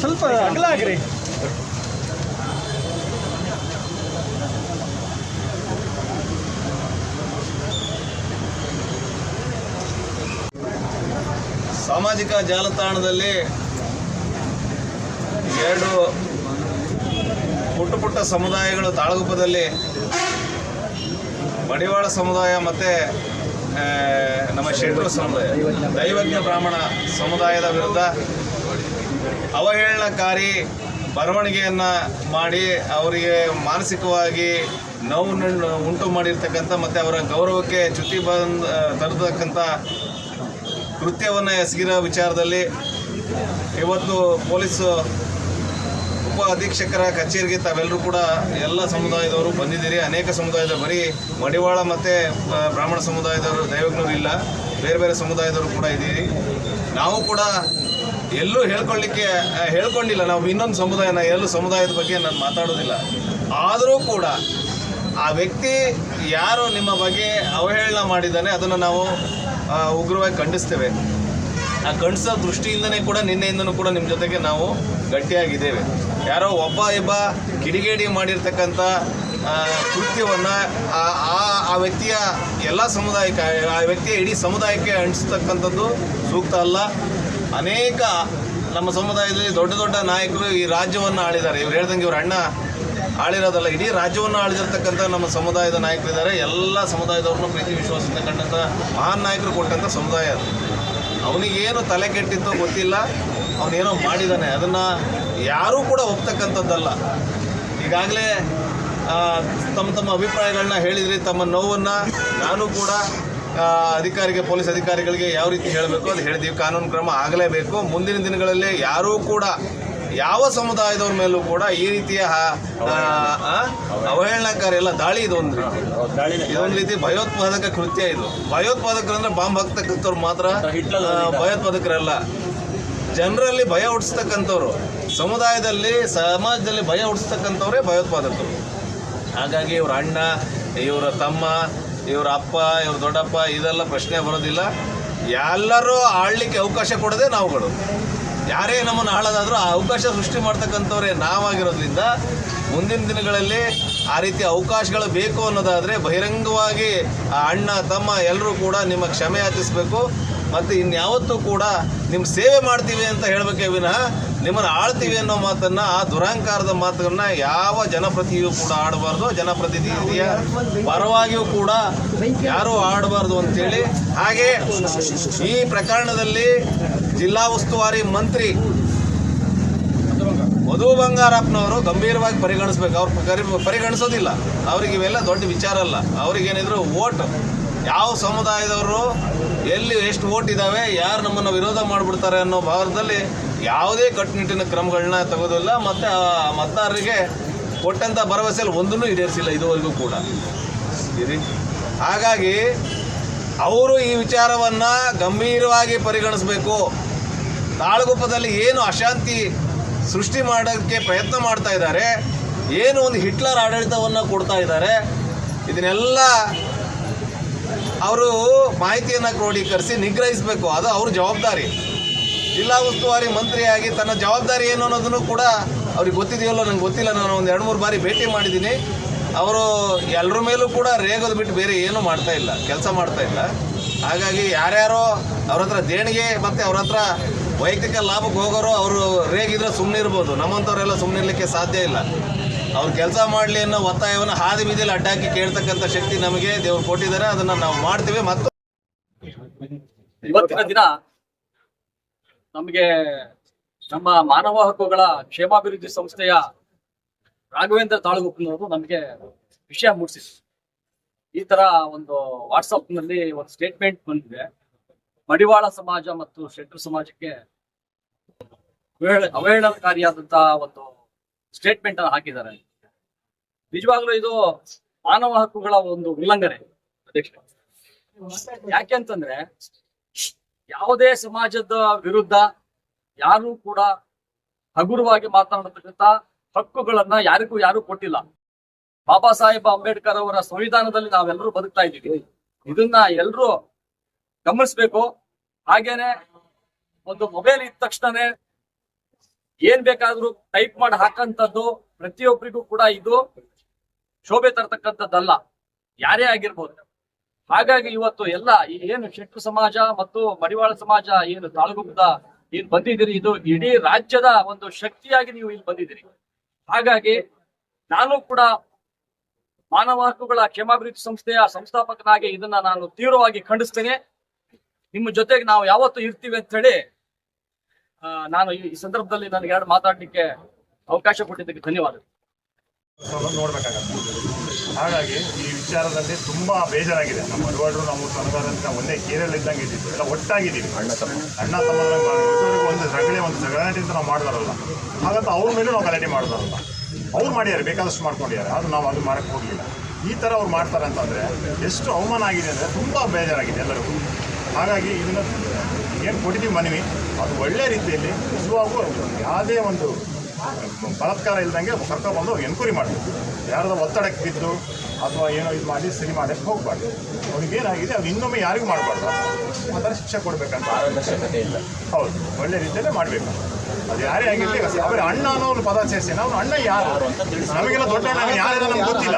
ಸ್ವಲ್ಪ ಅಗಲ ಆಗ್ರಿ ಸಾಮಾಜಿಕ ಜಾಲತಾಣದಲ್ಲಿ ಎರಡು ಪುಟ್ಟ ಪುಟ್ಟ ಸಮುದಾಯಗಳು ತಾಳಗುಪ್ಪದಲ್ಲಿ ಮಡಿವಾಳ ಸಮುದಾಯ ಮತ್ತು ನಮ್ಮ ಶೆಟ್ರು ಸಮುದಾಯ, ದೈವಜ್ಞ ಬ್ರಾಹ್ಮಣ ಸಮುದಾಯದ ವಿರುದ್ಧ ಅವಹೇಳನಕಾರಿ ಬರವಣಿಗೆಯನ್ನು ಮಾಡಿ ಅವರಿಗೆ ಮಾನಸಿಕವಾಗಿ ನೋವು ಉಂಟು ಮಾಡಿರ್ತಕ್ಕಂಥ ಮತ್ತು ಅವರ ಗೌರವಕ್ಕೆ ಚ್ಯುತಿ ಬಂದ ತರತಕ್ಕಂಥ ಕೃತ್ಯವನ್ನು ಎಸಗಿರೋ ವಿಚಾರದಲ್ಲಿ ಇವತ್ತು ಪೊಲೀಸು ಉಪ ಅಧೀಕ್ಷಕರ ಕಚೇರಿಗೆ ತಾವೆಲ್ಲರೂ ಕೂಡ ಎಲ್ಲ ಸಮುದಾಯದವರು ಬಂದಿದ್ದೀರಿ. ಅನೇಕ ಸಮುದಾಯದ ಬರೀ ಮಡಿವಾಳ ಮತ್ತು ಬ್ರಾಹ್ಮಣ ಸಮುದಾಯದವರು ದೈವಜ್ಞರು ಇಲ್ಲ. ಬೇರೆ ಬೇರೆ ಸಮುದಾಯದವರು ಕೂಡ ಇದ್ದೀರಿ. ನಾವು ಕೂಡ ಎಲ್ಲೂ ಹೇಳ್ಕೊಳ್ಳಿಕ್ಕೆ ಹೇಳ್ಕೊಂಡಿಲ್ಲ. ನಾವು ಇನ್ನೊಂದು ಸಮುದಾಯನ ಎಲ್ಲೂ ಸಮುದಾಯದ ಬಗ್ಗೆ ನಾನು ಮಾತಾಡೋದಿಲ್ಲ. ಆದರೂ ಕೂಡ ಆ ವ್ಯಕ್ತಿ ಯಾರು ನಿಮ್ಮ ಬಗ್ಗೆ ಅವಹೇಳನ ಮಾಡಿದ್ದಾನೆ. ಅದನ್ನು ನಾವು ಉಗ್ರವಾಗಿ ಖಂಡಿಸ್ತೇವೆ. ಆ ಖಂಡಿಸೋ ದೃಷ್ಟಿಯಿಂದನೇ ಕೂಡ, ನಿನ್ನೆಯಿಂದನೂ ಕೂಡ ನಿಮ್ಮ ಜೊತೆಗೆ ನಾವು ಗಟ್ಟಿಯಾಗಿದ್ದೇವೆ. ಯಾರೋ ಒಬ್ಬ ಇಬ್ಬ ಕಿಡಿಗೇಡಿ ಮಾಡಿರ್ತಕ್ಕಂಥ ಕೃತ್ಯವನ್ನು ಆ, ಆ- ವ್ಯಕ್ತಿಯ ಎಲ್ಲ ಸಮುದಾಯಕ್ಕೆ, ಆ ವ್ಯಕ್ತಿಯ ಇಡೀ ಸಮುದಾಯಕ್ಕೆ ಅಂಟಿಸ್ತಕ್ಕಂಥದ್ದು ಸೂಕ್ತ ಅಲ್ಲ. ಅನೇಕ ನಮ್ಮ ಸಮುದಾಯದಲ್ಲಿ ದೊಡ್ಡ ದೊಡ್ಡ ನಾಯಕರು ಈ ರಾಜ್ಯವನ್ನು ಆಳಿದ್ದಾರೆ. ಇವ್ರು ಹೇಳ್ದಂಗೆ ಇವ್ರ ಅಣ್ಣ ಆಳಿರೋದಲ್ಲ. ಇಡೀ ರಾಜ್ಯವನ್ನು ಆಳಿದಿರ್ತಕ್ಕಂಥ ನಮ್ಮ ಸಮುದಾಯದ ನಾಯಕರಿದ್ದಾರೆ. ಎಲ್ಲ ಸಮುದಾಯದವ್ರನ್ನೂ ಪ್ರೀತಿ ವಿಶ್ವಾಸದಿಂದ ಕಂಡಂಥ ಮಹಾನ್ ನಾಯಕರು ಕೊಟ್ಟಂಥ ಸಮುದಾಯ ಅದು. ಅವನಿಗೇನು ತಲೆ ಕೆಟ್ಟಿತ್ತು ಗೊತ್ತಿಲ್ಲ. ಅವನೇನೋ ಮಾಡಿದ್ದಾನೆ ಅದನ್ನು ಯಾರೂ ಕೂಡ ಒಪ್ತಕ್ಕಂಥದ್ದಲ್ಲ. ಈಗಾಗಲೇ ತಮ್ಮ ತಮ್ಮ ಅಭಿಪ್ರಾಯಗಳನ್ನ ಹೇಳಿದ್ರಿ ತಮ್ಮ ನೋವನ್ನು ನಾನು ಕೂಡ ಅಧಿಕಾರಿಗೆ ಪೊಲೀಸ್ ಅಧಿಕಾರಿಗಳಿಗೆ ಯಾವ ರೀತಿ ಹೇಳಬೇಕು ಅದು ಹೇಳಿದ್ದೀವಿ. ಕಾನೂನು ಕ್ರಮ ಆಗಲೇಬೇಕು. ಮುಂದಿನ ದಿನಗಳಲ್ಲಿ ಯಾರೂ ಕೂಡ ಯಾವ ಸಮುದಾಯದವ್ರ ಮೇಲೂ ಕೂಡ ಈ ರೀತಿಯ ಅವಹೇಳನಕಾರಿ ಎಲ್ಲ ದಾಳಿ ಇದೊಂದು ರೀತಿ. ಇದೊಂದು ರೀತಿ ಭಯೋತ್ಪಾದಕ ಕೃತ್ಯ ಇದು. ಭಯೋತ್ಪಾದಕರು ಅಂದ್ರೆ ಬಾಂಬ್ ಹಾಕ್ತಕ್ಕಂಥವ್ರು ಮಾತ್ರ ಭಯೋತ್ಪಾದಕರಲ್ಲ. ಜನರಲ್ಲಿ ಭಯ ಹುಟ್ಟಿಸ್ತಕ್ಕಂಥವ್ರು. ಸಮುದಾಯದಲ್ಲಿ, ಸಮಾಜದಲ್ಲಿ ಭಯ ಹುಟ್ಟಿಸ್ತಕ್ಕಂಥವ್ರೇ ಭಯೋತ್ಪಾದಕರು. ಹಾಗಾಗಿ ಇವ್ರ ಅಣ್ಣ, ಇವರ ತಮ್ಮ, ಇವರ ಅಪ್ಪ, ಇವ್ರ ದೊಡ್ಡಪ್ಪ, ಇದೆಲ್ಲ ಪ್ರಶ್ನೆ ಬರೋದಿಲ್ಲ. ಎಲ್ಲರೂ ಆಳ್ಲಿಕ್ಕೆ ಅವಕಾಶ ಕೊಡದೆ ನಾವುಗಳು. ಯಾರೇ ನಮ್ಮನ್ನು ಆಳೋದಾದರೂ ಆ ಅವಕಾಶ ಸೃಷ್ಟಿ ಮಾಡ್ತಕ್ಕಂಥವ್ರೇ ನಾವಾಗಿರೋದ್ರಿಂದ ಮುಂದಿನ ದಿನಗಳಲ್ಲಿ ಆ ರೀತಿ ಅವಕಾಶಗಳು ಬೇಕು ಅನ್ನೋದಾದರೆ ಬಹಿರಂಗವಾಗಿ ಆ ಅಣ್ಣ, ತಮ್ಮ ಎಲ್ಲರೂ ಕೂಡ ನಿಮ್ಮ ಕ್ಷಮೆ ಯಾಚಿಸಬೇಕು ಮತ್ತು ಇನ್ಯಾವತ್ತೂ ಕೂಡ ನಿಮ್ಮ ಸೇವೆ ಮಾಡ್ತೀವಿ ಅಂತ ಹೇಳಬೇಕೇ ವಿನಃ ನಿಮ್ಮನ್ನು ಆಳ್ತೀವಿ ಅನ್ನೋ ಮಾತನ್ನ, ಆ ದುರಹಂಕಾರದ ಮಾತನ್ನ ಯಾವ ಜನಪ್ರತಿನಿಧಿಯೂ ಕೂಡ ಆಡಬಾರ್ದು. ಜನಪ್ರತಿನಿಧಿಯ ಪರವಾಗಿಯೂ ಕೂಡ ಯಾರೂ ಆಡಬಾರ್ದು ಅಂತೇಳಿ. ಹಾಗೆ ಈ ಪ್ರಕರಣದಲ್ಲಿ ಜಿಲ್ಲಾ ಉಸ್ತುವಾರಿ ಮಂತ್ರಿ ಮಧು ಬಂಗಾರಪ್ಪನವರು ಗಂಭೀರವಾಗಿ ಪರಿಗಣಿಸ್ಬೇಕು. ಅವ್ರು ಪರಿ- ಪರಿಗಣಿಸೋದಿಲ್ಲ. ಅವ್ರಿಗೆ ಇವೆಲ್ಲ ದೊಡ್ಡ ವಿಚಾರ ಅಲ್ಲ. ಅವ್ರಿಗೇನಿದ್ರು ಓಟ್ ಯಾವ ಸಮುದಾಯದವರು ಎಲ್ಲಿ ಎಷ್ಟು ಓಟ್ ಇದ್ದಾವೆ ಯಾರು ನಮ್ಮನ್ನು ವಿರೋಧ ಮಾಡಿಬಿಡ್ತಾರೆ ಅನ್ನೋ ಭಾವದಲ್ಲಿ ಯಾವುದೇ ಕಟ್ಟುನಿಟ್ಟಿನ ಕ್ರಮಗಳನ್ನ ತೆಗೆದಿಲ್ಲ. ಮತ್ತು ಆ ಮತದಾರರಿಗೆ ಕೊಟ್ಟಂಥ ಭರವಸೆಯಲ್ಲಿ ಒಂದನ್ನು ಈಡೇರಿಸಿಲ್ಲ ಇದುವರೆಗೂ ಕೂಡ. ಹಾಗಾಗಿ ಅವರು ಈ ವಿಚಾರವನ್ನು ಗಂಭೀರವಾಗಿ ಪರಿಗಣಿಸಬೇಕು. ತಾಳಗುಪ್ಪದಲ್ಲಿ ಏನು ಅಶಾಂತಿ ಸೃಷ್ಟಿ ಮಾಡೋಕ್ಕೆ ಪ್ರಯತ್ನ ಮಾಡ್ತಾ ಇದ್ದಾರೆ, ಏನು ಒಂದು ಹಿಟ್ಲರ್ ಆಡಳಿತವನ್ನು ಕೊಡ್ತಾ ಇದ್ದಾರೆ, ಇದನ್ನೆಲ್ಲ ಅವರು ಮಾಹಿತಿಯನ್ನು ಕ್ರೋಢೀಕರಿಸಿ ನಿಗ್ರಹಿಸಬೇಕು, ಅದು ಅವ್ರ ಜವಾಬ್ದಾರಿ. ಜಿಲ್ಲಾ ಉಸ್ತುವಾರಿ ಮಂತ್ರಿಯಾಗಿ ತನ್ನ ಜವಾಬ್ದಾರಿ ಏನು ಅನ್ನೋದನ್ನು ಕೂಡ ಅವ್ರಿಗೆ ಗೊತ್ತಿದೆಯಲ್ಲೋ, ನಂಗೆ ಗೊತ್ತಿಲ್ಲ, ನಾನು ಒಂದು ಎರಡು ಮೂರು ಬಾರಿ ಭೇಟಿ ಮಾಡಿದ್ದೀನಿ. ಅವರು ಎಲ್ಲರ ಮೇಲೂ ಕೂಡ ರೇಗೋದು ಬಿಟ್ಟು ಬೇರೆ ಏನೂ ಮಾಡ್ತಾ ಇಲ್ಲ, ಕೆಲಸ ಮಾಡ್ತಾ ಇಲ್ಲ. ಹಾಗಾಗಿ ಯಾರ್ಯಾರೋ ಅವ್ರ ಹತ್ರ ದೇಣಿಗೆ ಮತ್ತು ಅವ್ರ ಹತ್ರ ವೈಯಕ್ತಿಕ ಲಾಭಕ್ಕೆ ಹೋಗೋರು, ಅವರು ರೇಗಿದ್ರೆ ಸುಮ್ಮನೆ ಇರ್ಬೋದು ನಮ್ಮಂಥವ್ರೆಲ್ಲ ಸುಮ್ಮನೆ ಇರಲಿಕ್ಕೆ ಸಾಧ್ಯ ಇಲ್ಲ. ಅವ್ರು ಕೆಲಸ ಮಾಡಲಿ ಅನ್ನೋ ಒತ್ತಾಯವನ್ನು ಹಾದಿ ಬೀದಿಯಲ್ಲಿ ಅಡ್ಡಾಕಿ ಕೇಳ್ತಕ್ಕಂತ ಶಕ್ತಿ ನಮಗೆ ದೇವ್ರು ಕೊಟ್ಟಿದ್ದಾರೆ. ಅದನ್ನ ನಾವು ಮಾಡ್ತೀವಿ ಮತ್ತು ಇವತ್ತಿನ ದಿನ ನಮಗೆ ನಮ್ಮ ಮಾನವ ಹಕ್ಕುಗಳ ಕ್ಷೇಮಾಭಿವೃದ್ಧಿ ಸಂಸ್ಥೆಯ ರಾಘವೇಂದ್ರ ತಾಳುಗುಪ್ಪನವರು ನಮಗೆ ವಿಷಯ ಮೂಡಿಸಿದ್ರು. ಈ ತರ ಒಂದು ವಾಟ್ಸಪ್ನಲ್ಲಿ ಒಂದು ಸ್ಟೇಟ್ಮೆಂಟ್ ಬಂದಿದೆ. ಮಡಿವಾಳ ಸಮಾಜ ಮತ್ತು ಶೆಟ್ಟರ್ ಸಮಾಜಕ್ಕೆ ಅವಹೇಳ- ಅವಹೇಳನಕಾರಿಯಾದಂತಹ ಒಂದು ಸ್ಟೇಟ್ಮೆಂಟ್ ಅನ್ನು ಹಾಕಿದ್ದಾರೆ. ನಿಜವಾಗ್ಲೂ ಇದು ಮಾನವ ಹಕ್ಕುಗಳ ಒಂದು ಉಲ್ಲಂಘನೆ. ಅಧ್ಯಕ್ಷ ಯಾಕೆ ಅಂತಂದ್ರೆ ಯಾವುದೇ ಸಮಾಜದ ವಿರುದ್ಧ ಯಾರು ಕೂಡ ಹಗುರವಾಗಿ ಮಾತನಾಡತಕ್ಕಂತ ಹಕ್ಕುಗಳನ್ನ ಯಾರಿಗೂ ಯಾರು ಕೊಟ್ಟಿಲ್ಲ. ಬಾಬಾ ಸಾಹೇಬ್ ಅಂಬೇಡ್ಕರ್ ಅವರ ಸಂವಿಧಾನದಲ್ಲಿ ನಾವೆಲ್ಲರೂ ಬದುಕ್ತಾ ಇದ್ದೀವಿ. ಇದನ್ನ ಎಲ್ಲರೂ ಗಮನಿಸ್ಬೇಕು. ಹಾಗೇನೆ ಒಂದು ಮೊಬೈಲ್ ಇದ್ದ ತಕ್ಷಣನೇ ಏನ್ ಬೇಕಾದ್ರೂ ಟೈಪ್ ಮಾಡಿ ಹಾಕಂತದ್ದು ಪ್ರತಿಯೊಬ್ಬರಿಗೂ ಕೂಡ ಇದು ಶೋಭೆ ತರ್ತಕ್ಕಂಥದ್ದಲ್ಲ. ಯಾರೇ ಆಗಿರ್ಬೋದು. ಹಾಗಾಗಿ ಇವತ್ತು ಎಲ್ಲ ಏನು ಶೆಟ್ಟು ಸಮಾಜ ಮತ್ತು ಮಡಿವಾಳ ಸಮಾಜ ಏನು ತಾಳಗುಪ್ಪದ ಏನ್ ಬಂದಿದ್ದೀರಿ, ಇದು ಇಡೀ ರಾಜ್ಯದ ಒಂದು ಶಕ್ತಿಯಾಗಿ ನೀವು ಇಲ್ಲಿ ಬಂದಿದ್ದೀರಿ. ಹಾಗಾಗಿ ನಾನು ಕೂಡ ಮಾನವ ಹಕ್ಕುಗಳ ಕ್ಷೇಮಾಭಿವೃದ್ಧಿ ಸಂಸ್ಥೆಯ ಸಂಸ್ಥಾಪಕನಾಗಿ ಇದನ್ನ ನಾನು ತೀವ್ರವಾಗಿ ಖಂಡಿಸ್ತೇನೆ. ನಿಮ್ಮ ಜೊತೆಗೆ ನಾವು ಯಾವತ್ತು ಇರ್ತೀವಿ ಅಂತ ಹೇಳಿ ನಾನು ಈ ಈ ಸಂದರ್ಭದಲ್ಲಿ ನನಗೆ ಎರಡು ಮಾತಾಡಲಿಕ್ಕೆ ಅವಕಾಶ ಕೊಟ್ಟಿದ್ದಕ್ಕೆ ಧನ್ಯವಾದ. ನೋಡ್ಬೇಕಾಗತ್ತೆ. ಹಾಗಾಗಿ ಈ ವಿಚಾರದಲ್ಲಿ ತುಂಬಾ ಬೇಜಾರಾಗಿದೆ. ನಮ್ಮ ಮಡವಾಡರು ನಾವು ತನಗಾರ ಅಂತ ಒಂದೇ ಕೇರಳ ಇದ್ದಂಗೆ ಇದ್ದೀವಿ. ಎಲ್ಲ ಒಟ್ಟಾಗಿದ್ದೀವಿ. ಅಣ್ಣ ತಮ್ಮ. ಅಣ್ಣ ತಮ್ಮ ಮಾಡಿ ಒಂದು ಸಗಣಿ ಒಂದು ಜಗಳಾಟಿ ಅಂತ ನಾವು ಮಾಡ್ದಾರಲ್ಲ. ಹಾಗಂತ ಅವ್ರ ಮೇಲೆ ನಾವು ಗಲಾಟೆ ಮಾಡ್ದಾರಲ್ಲ. ಅವ್ರು ಮಾಡ್ಯಾರೆ ಬೇಕಾದಷ್ಟು ಮಾಡ್ಕೊಂಡಿದ್ದಾರೆ. ಅದು ನಾವು ಅದು ಮಾಡಕ್ಕೆ ಹೋಗಲಿಲ್ಲ. ಈ ಥರ ಅವ್ರು ಮಾಡ್ತಾರೆ ಅಂತಂದರೆ ಎಷ್ಟು ಅವಮಾನ ಆಗಿದೆ ಅಂದರೆ ತುಂಬ ಬೇಜಾರಾಗಿದೆ ಎಲ್ಲರಿಗೂ. ಹಾಗಾಗಿ ಇದನ್ನು ಏನು ಕೊಟ್ಟಿದ್ದೀವಿ ಮನವಿ ಅದು ಒಳ್ಳೆ ರೀತಿಯಲ್ಲಿ ನಿಜವಾಗೂ ಯಾವುದೇ ಒಂದು ಬಲಾತ್ಕಾರ ಇಲ್ದಂಗೆ ಕರ್ಕೊಬಂದು ಎನ್ಕ್ವೈರಿ ಮಾಡಬೇಕು ಯಾರ್ದೋ ಒತ್ತಡಕ್ಕೆ ಬಿದ್ದು ಅಥವಾ ಏನೋ ಇದು ಮಾಡಿ ಸರಿ ಮಾಡಿ ಹೋಗ್ಬಾರ್ದು. ಅವ್ರಿಗೆ ಏನಾಗಿದೆ ಅದು ಇನ್ನೊಮ್ಮೆ ಯಾರಿಗೂ ಮಾಡಬಾರ್ದು. ಆ ಥರ ಶಿಕ್ಷೆ ಕೊಡಬೇಕಂತ. ಅವಶ್ಯಕತೆ ಇಲ್ಲ. ಹೌದು ಒಳ್ಳೆ ರೀತಿಯಲ್ಲೇ ಮಾಡಬೇಕು. ಅದು ಯಾರೇ ಆಗಿರಲಿ ಅವರ ಅಣ್ಣ ಅನ್ನೋ ಒಂದು ಪದ ಸೇರಿಸಿ ನಾವು ಅಣ್ಣ ಯಾರು? ನಮಗೆಲ್ಲ ದೊಡ್ಡ ಅಣ್ಣ ಯಾರಿಲ್ಲ ನಮ್ಗೆ ಗೊತ್ತಿಲ್ಲ.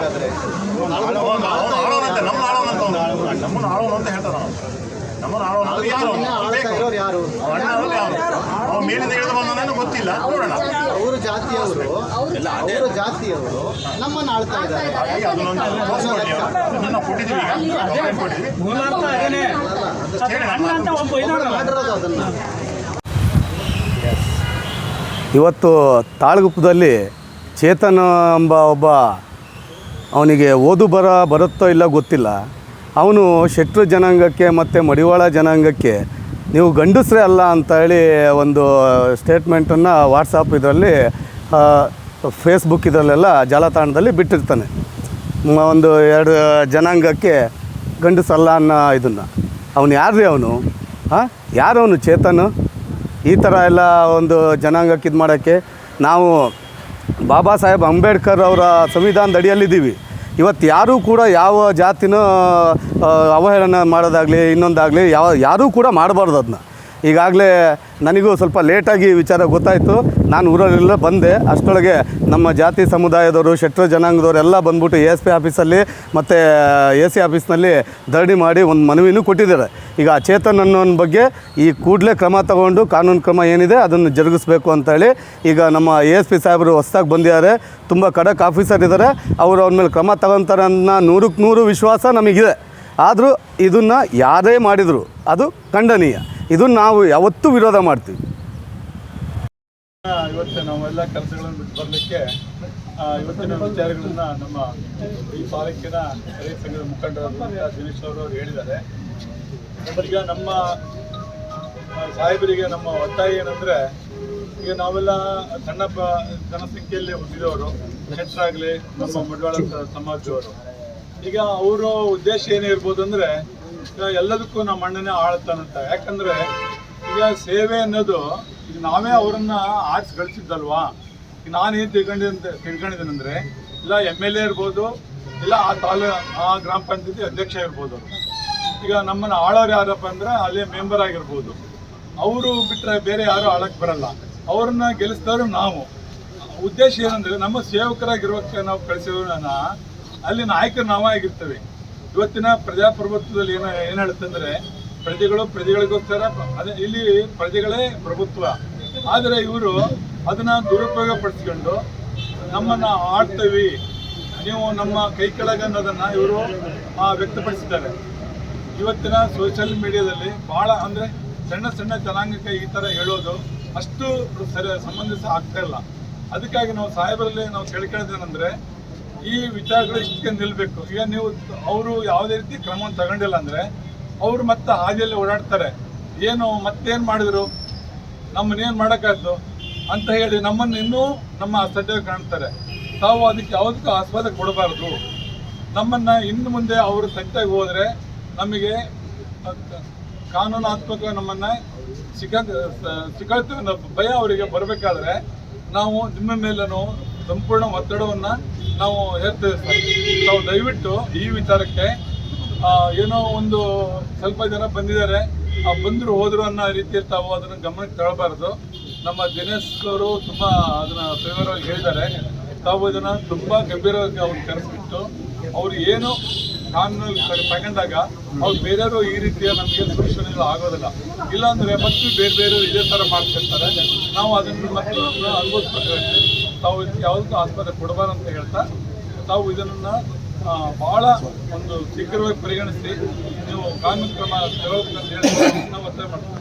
ಅವನು ಆಳೋನಂತೆ ನಮ್ಮನ್ನ ಆಳೋನಂತ ಅವನು. ನಮ್ಮನ್ನು ಆಳೋನು ಅಂತ ಹೇಳ್ತಾರೆ ನಾವು ಯಾರು? ಮೇಲಿಂದ ಗೊತ್ತಿಲ್ಲ. ನೋಡೋಣ. ಅವರು. ಜಾತಿಯವರು ಅವರು. ಜಾತಿಯವರು ನಮ್ಮನ್ನು ಆಳ್ತಾ ಇದ್ದಾರೆ. ಇವತ್ತು ತಾಳಗುಪ್ಪದಲ್ಲಿ ಚೇತನ್ ಎಂಬ ಒಬ್ಬ ಅವನಿಗೆ ಓದು ಬರ ಬರುತ್ತೋ ಇಲ್ಲ ಗೊತ್ತಿಲ್ಲ. ಅವನು ಶೆಟ್ರು ಜನಾಂಗಕ್ಕೆ ಮತ್ತು ಮಡಿವಾಳ ಜನಾಂಗಕ್ಕೆ ನೀವು ಗಂಡಸರೇ ಅಲ್ಲ ಅಂತ ಹೇಳಿ ಒಂದು ಸ್ಟೇಟ್ಮೆಂಟನ್ನು ವಾಟ್ಸಪ್ ಇದರಲ್ಲಿ ಫೇಸ್ಬುಕ್ ಇದರಲ್ಲೆಲ್ಲ ಜಾಲತಾಣದಲ್ಲಿ ಬಿಟ್ಟಿರ್ತಾನೆ. ಒಂದು ಎರಡು ಜನಾಂಗಕ್ಕೆ ಗಂಡಸಲ್ಲ ಅನ್ನೋ ಇದನ್ನು. ಅವನು ಯಾರು ರೀ ಅವನು? ಹಾಂ? ಯಾರು ಅವನು? ಚೇತನು? ಈ ಥರ ಎಲ್ಲ ಒಂದು ಜನಾಂಗಕ್ಕೆ ಇದು ಮಾಡೋಕ್ಕೆ ನಾವು ಬಾಬಾ ಸಾಹೇಬ್ ಅಂಬೇಡ್ಕರ್ ಅವರ ಸಂವಿಧಾನದ ಅಡಿಯಲ್ಲಿದ್ದೀವಿ. ಇವತ್ತು ಯಾರೂ ಕೂಡ ಯಾವ ಜಾತಿನ ಅವಹೇಳನ ಮಾಡೋದಾಗಲಿ ಇನ್ನೊಂದಾಗಲಿ ಯಾವ ಯಾರೂ ಕೂಡ ಮಾಡಬಾರ್ದು ಅದನ್ನ. ಈಗಾಗಲೇ ನನಗೂ ಸ್ವಲ್ಪ ಲೇಟಾಗಿ ವಿಚಾರ ಗೊತ್ತಾಯಿತು. ನಾನು ಊರಲ್ಲೆಲ್ಲ ಬಂದೆ. ಅಷ್ಟರೊಳಗೆ ನಮ್ಮ ಜಾತಿ ಸಮುದಾಯದವರು ಶೆಟ್ರ ಜನಾಂಗದವರು ಎಲ್ಲ ಬಂದ್ಬಿಟ್ಟು ಎ ಎಸ್ ಪಿ ಆಫೀಸಲ್ಲಿ ಮತ್ತು, ಎ ಸಿ ಆಫೀಸ್ನಲ್ಲಿ ಧರಣಿ ಮಾಡಿ ಒಂದು ಮನವಿನೂ ಕೊಟ್ಟಿದ್ದಾರೆ. ಈಗ ಆ ಚೇತನ್ ಅನ್ನೋನ ಬಗ್ಗೆ ಈ ಕೂಡಲೇ ಕ್ರಮ ತಗೊಂಡು ಕಾನೂನು ಕ್ರಮ ಏನಿದೆ ಅದನ್ನು ಜರುಗಿಸ್ಬೇಕು ಅಂತೇಳಿ ಈಗ ನಮ್ಮ ಎ ಎಸ್ ಪಿ ಸಾಹೇಬರು ಹೊಸ್ದಾಗಿ ಬಂದಿದ್ದಾರೆ. ತುಂಬ ಖಡಕ್ ಆಫೀಸರ್ ಇದ್ದಾರೆ. ಅವರು ಅವ್ರ ಮೇಲೆ ಕ್ರಮ ತಗೊತಾರೆ ಅನ್ನೋ ನೂರಕ್ಕೆ ನೂರು ವಿಶ್ವಾಸ ನಮಗಿದೆ. ಆದರೂ ಇದನ್ನು ಯಾರೇ ಮಾಡಿದರು ಅದು ಖಂಡನೀಯ. ಇದನ್ನು ನಾವು ಯಾವತ್ತೂ ವಿರೋಧ ಮಾಡ್ತೀವಿ. ಇವತ್ತು ನಾವೆಲ್ಲ ಕೆಲಸಗಳನ್ನು ಬಿಟ್ಟು ಬರಲಿಕ್ಕೆ ಇವತ್ತಿನ ವಿಚಾರಗಳನ್ನ ನಮ್ಮ ಈ ತಾಲೂಕಿನ ರೈತ ಸಂಘದ ಮುಖಂಡರಾದ ದಿನೇಶ್ ಅವರು ಹೇಳಿದ್ದಾರೆ. ಈಗ ನಮ್ಮ ಸಾಹೇಬರಿಗೆ ನಮ್ಮ ಒತ್ತಾಯ ಏನಂದ್ರೆ, ಈಗ ನಾವೆಲ್ಲ ಸಣ್ಣ ಜನಸಂಖ್ಯೆಯಲ್ಲಿ ಹುಟ್ಟಿದವರು ಶೆಟ್ಟರಾಗಲಿ ನಮ್ಮ ಮಡ್ವಾಳ ಸಮಾಜದವರು. ಈಗ ಅವರ ಉದ್ದೇಶ ಏನಿರ್ಬೋದು ಅಂದ್ರೆ ಈಗ ಎಲ್ಲದಕ್ಕೂ ನಮ್ಮ ಅಣ್ಣನೇ ಆಳ್ತಾನಂತ ಯಾಕಂದ್ರೆ ಈಗ ಸೇವೆ ಅನ್ನೋದು, ಈಗ ನಾವೇ ಅವರನ್ನ ಆರಿಸಿ ಗಳಿಸಿದ್ದಲ್ವಾ? ನಾನು ನಾನೇನು ತಿಳ್ಕೊಂಡಿದ್ದೆ ತಿಳ್ಕೊಂಡಿದ್ದೇನೆಂದ್ರೆ, ಇಲ್ಲ ಎಂ ಎಲ್ ಎ ಇರ್ಬೋದು, ಇಲ್ಲ ಆ ತಾಲೂ, ಆ ಗ್ರಾಮ ಪಂಚಾಯತಿ ಅಧ್ಯಕ್ಷ ಇರ್ಬೋದು ಈಗ ನಮ್ಮನ್ನ ಆಳೋರು ಯಾರಪ್ಪ ಅಂದ್ರೆ ಅಲ್ಲೇ ಮೆಂಬರ್ ಆಗಿರ್ಬೋದು. ಅವರು ಬಿಟ್ರೆ ಬೇರೆ ಯಾರು ಆಳಕ್ಕೆ ಬರಲ್ಲ. ಅವ್ರನ್ನ ಗೆಲ್ಲಿಸಿದವರು ನಾವು. ಉದ್ದೇಶ ಏನಂದ್ರೆ, ನಮ್ಮ ಸೇವಕರಾಗಿರೋಕ್ಕೆ ನಾವು ಕಳಿಸಿರೋನ ಅಲ್ಲಿ ನಾಯಕರು ನಾವೇ ಆಗಿರ್ತೇವೆ. ಇವತ್ತಿನ ಪ್ರಜಾಪ್ರಭುತ್ವದಲ್ಲಿ ಏನ ಏನ್ ಹೇಳುತ್ತಂದ್ರೆ, ಪ್ರಜೆಗಳು ಪ್ರಜೆಗಳಿಗೋಸ್ಕರ ಅದೇ ಇಲ್ಲಿ ಪ್ರಜೆಗಳೇ ಪ್ರಭುತ್ವ. ಆದರೆ ಇವರು ಅದನ್ನ ದುರುಪಯೋಗ ಪಡಿಸ್ಕೊಂಡು ನಮ್ಮನ್ನ ಆಡ್ತೀವಿ ನೀವು ನಮ್ಮ ಕೈ ಕೆಳಗೆ ಅನ್ನೋದನ್ನ ಇವರು ವ್ಯಕ್ತಪಡಿಸಿದ್ದಾರೆ. ಇವತ್ತಿನ ಸೋಷಿಯಲ್ ಮೀಡಿಯಾದಲ್ಲಿ ಬಹಳ ಅಂದ್ರೆ ಸಣ್ಣ ಸಣ್ಣ ಜನಾಂಗಕ್ಕೆ ಈ ತರ ಹೇಳೋದು ಅಷ್ಟು ಸರಿ ಸಂಬಂಧಿಸ ಆಗ್ತಾ ಇಲ್ಲ. ಅದಕ್ಕಾಗಿ ನಾವು ಸಾಹೇಬರಲ್ಲಿ ನಾವು ಕೇಳ್ಕೊಳ್ಳೋದೇನೆಂದ್ರೆ ಈ ವಿಚಾರಗಳು ಇಷ್ಟಕ್ಕೆ ನಿಲ್ಲಬೇಕು ಈಗ ನೀವು ಅವರು ಯಾವುದೇ ರೀತಿ ಕ್ರಮವನ್ನು ತಗೊಂಡಿಲ್ಲ ಅಂದ್ರೆ ಅವರು ಮತ್ತೆ ಹಾದಿಯಲ್ಲಿ ಓಡಾಡ್ತಾರೆ. ಏನು, ಮತ್ತೇನು ಮಾಡಿದ್ರು? ನಮ್ಮನ್ನೇನು ಮಾಡೋಕ್ಕಾಯ್ತು ಅಂತ ಹೇಳಿ ನಮ್ಮನ್ನು ಇನ್ನೂ ನಮ್ಮ ಅಸಡ್ಡೆ ಕಾಣ್ತಾರೆ. ತಾವು ಅದಕ್ಕೆ ಯಾವುದಕ್ಕೂ ಆಸ್ಪದ ಕೊಡಬಾರ್ದು. ನಮ್ಮನ್ನ ಇನ್ನು ಮುಂದೆ ಅವರು ತಟ್ಟಾಗಿ ಹೋದರೆ ನಮಗೆ ಕಾನೂನಾತ್ಮಕ ನಮ್ಮನ್ನ ಸಿಕ್ಕ ಸಿಕ್ಕಳ್ತೀವಿ ಭಯ ಅವರಿಗೆ ಬರಬೇಕಾದ್ರೆ ನಾವು ನಿಮ್ಮ ಮೇಲೂ ಸಂಪೂರ್ಣ ಒತ್ತಡವನ್ನ ನಾವು ಹೇರ್ತೇವೆ ಸರ್ ನಾವು ದಯವಿಟ್ಟು ಈ ವಿಚಾರಕ್ಕೆ ಏನೋ ಒಂದು ಸ್ವಲ್ಪ ಜನ ಬಂದಿದ್ದಾರೆ. ಆ, ಬಂದ್ರು ಹೋದ್ರು ಅನ್ನೋ ರೀತಿಯಲ್ಲಿ ತಾವು ಅದನ್ನು ಗಮನಕ್ಕೆ ತಗೊಳ್ಬಾರ್ದು. ನಮ್ಮ ದಿನೇಶ್ ಅವರು ತುಂಬಾ ಅದನ್ನ ಫೇವರಾಗಿ ಹೇಳಿದ್ದಾರೆ. ತಾವು ಇದನ್ನ ತುಂಬಾ ಗಂಭೀರವಾಗಿ ಅವ್ರು ಕರೆಸ್ಬಿಟ್ಟು, ಅವ್ರು ಏನು ಕಾನೂನಲ್ಲಿ ತಗ- ತಗೊಂಡಾಗ ಅವ್ರು ಬೇರೆಯವರು ಈ ರೀತಿಯ ನಮಗೆ ಸೂಚನೆಗಳು ಆಗೋದಿಲ್ಲ. ಇಲ್ಲಾಂದರೆ ಮತ್ತೆ ಬೇರೆ ಬೇರೆ ಇದೇ ತರ ಮಾಡ್ತಿರ್ತಾರೆ. ನಾವು ಅದನ್ನು ಮತ್ತೆ ಅನುಭವಿಸ್ಬೇಕಾಗುತ್ತೆ. ತಾವು ಯಾವುದಕ್ಕೂ ಆಸ್ಪತ್ರೆ ಕೊಡಬಾರ್ದು ಅಂತ ಹೇಳ್ತಾ, ತಾವು ಇದನ್ನು ಭಾಳ ಒಂದು ಶೀಘ್ರವಾಗಿ ಪರಿಗಣಿಸಿ, ನೀವು ಕಾನೂನು ಕ್ರಮ ತಗೊಳ್ಬೇಕಂತ ಹೇಳಿ ನಾವು ಒತ್ತಾಯ ಮಾಡ್ತೀವಿ.